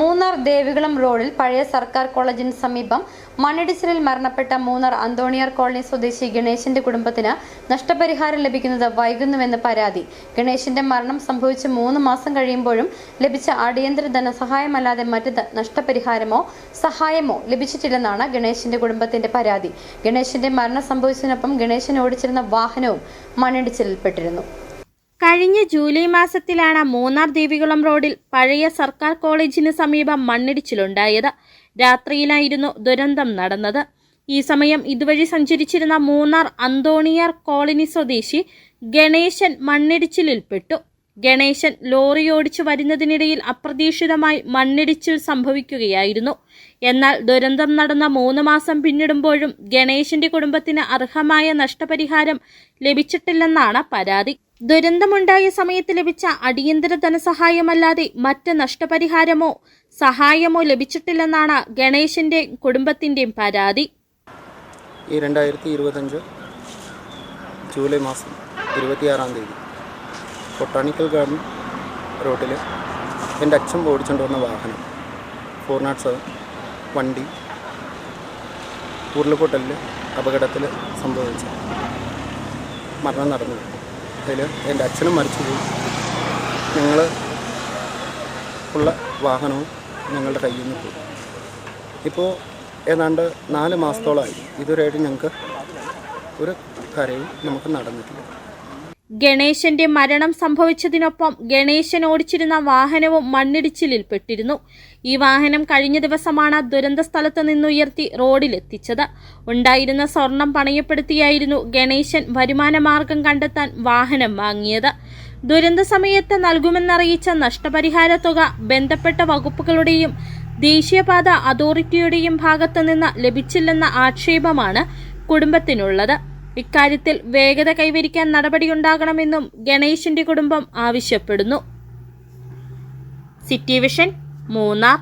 മൂന്നാർ ദേവികുളം റോഡിൽ പഴയ സർക്കാർ കോളേജിന് സമീപം മണ്ണിടിച്ചിലിൽ മരണപ്പെട്ട മൂന്നാർ അന്തോണിയാർ കോളനി സ്വദേശി ഗണേശന്റെ കുടുംബത്തിന് നഷ്ടപരിഹാരം ലഭിക്കുന്നത് വൈകുന്നുവെന്ന് പരാതി. ഗണേശന്റെ മരണം സംഭവിച്ച് മൂന്ന് മാസം കഴിയുമ്പോഴും ലഭിച്ച അടിയന്തര ധനസഹായമല്ലാതെ മറ്റ് നഷ്ടപരിഹാരമോ സഹായമോ ലഭിച്ചിട്ടില്ലെന്നാണ് ഗണേശന്റെ കുടുംബത്തിന്റെ പരാതി. ഗണേശന്റെ മരണം സംഭവിച്ചതിനൊപ്പം ഗണേശൻ ഓടിച്ചിരുന്ന വാഹനവും മണ്ണിടിച്ചിലിൽപ്പെട്ടിരുന്നു. കഴിഞ്ഞ ജൂലൈ മാസത്തിലാണ് മൂന്നാർ ദേവികുളം റോഡിൽ പഴയ സർക്കാർ കോളേജിന് സമീപം മണ്ണിടിച്ചിലുണ്ടായത്. രാത്രിയിലായിരുന്നു ദുരന്തം നടന്നത്. ഈ സമയം ഇതുവഴി സഞ്ചരിച്ചിരുന്ന മൂന്നാർ അന്തോണിയാർ കോളനി സ്വദേശി ഗണേശൻ മണ്ണിടിച്ചിലിൽപ്പെട്ടു. ഗണേശൻ ലോറി ഓടിച്ചു വരുന്നതിനിടയിൽ അപ്രതീക്ഷിതമായി മണ്ണിടിച്ചിൽ സംഭവിക്കുകയായിരുന്നു. എന്നാൽ ദുരന്തം നടന്ന മൂന്ന് മാസം പിന്നിടുമ്പോഴും ഗണേശന്റെ കുടുംബത്തിന് അർഹമായ നഷ്ടപരിഹാരം ലഭിച്ചിട്ടില്ലെന്നാണ് പരാതി. ദുരന്തമുണ്ടായ സമയത്ത് ലഭിച്ച അടിയന്തര ധനസഹായമല്ലാതെ മറ്റ് നഷ്ടപരിഹാരമോ സഹായമോ ലഭിച്ചിട്ടില്ലെന്നാണ് ഗണേശന്റെ കുടുംബത്തിന്റെയും പരാതി. ഈ രണ്ടായിരത്തി ഇരുപത്തഞ്ച് ജൂലൈ മാസം ഇരുപത്തിയാറാം തീയതി ബൊട്ടാണിക്കൽ ഗാർഡൻ റോഡിൽ എന്റെ അച്ഛൻ ഓടിച്ചുകൊണ്ട് വന്ന വാഹനം ഫോർ നാട്ട് സെവൻ വണ്ടി ഉരുൾപൊട്ടലിൽ അപകടത്തിൽ സംഭവിച്ചു. മരണം നടന്നു. അതിൽ എന്റെ അച്ഛനും മരിച്ചുപോയി ഞങ്ങൾ ഉള്ള വാഹനവും ഞങ്ങളുടെ കയ്യിൽ നിന്ന് പോയി. ഇപ്പോൾ ഏതാണ്ട് നാല് മാസത്തോളമായി ഇതുവരെയായിട്ട് ഞങ്ങൾക്ക് ഒരു കാര്യവും നമുക്ക് നടന്നിട്ടില്ല. ഗണേശന്റെ മരണം സംഭവിച്ചതിനൊപ്പം ഗണേശൻ ഓടിച്ചിരുന്ന വാഹനവും മണ്ണിടിച്ചിലിൽപ്പെട്ടിരുന്നു ഈ വാഹനം കഴിഞ്ഞ ദിവസമാണ് ദുരന്ത സ്ഥലത്ത് നിന്നുയർത്തി റോഡിലെത്തിച്ചത് ഉണ്ടായിരുന്ന സ്വർണം പണയപ്പെടുത്തിയായിരുന്നു ഗണേശൻ വരുമാനമാർഗം കണ്ടെത്താൻ വാഹനം വാങ്ങിയത്. ദുരന്ത സമയത്ത് നൽകുമെന്നറിയിച്ച നഷ്ടപരിഹാര തുക ബന്ധപ്പെട്ട വകുപ്പുകളുടെയും ദേശീയപാത അതോറിറ്റിയുടെയും ഭാഗത്തു നിന്ന് ലഭിച്ചില്ലെന്ന ആക്ഷേപമാണ് കുടുംബത്തിനുള്ളത്. ഇക്കാര്യത്തിൽ വേഗത കൈവരിക്കാൻ നടപടിയുണ്ടാകണമെന്നും ഗണേശിന്റെ കുടുംബം ആവശ്യപ്പെടുന്നു. City vision Munnar.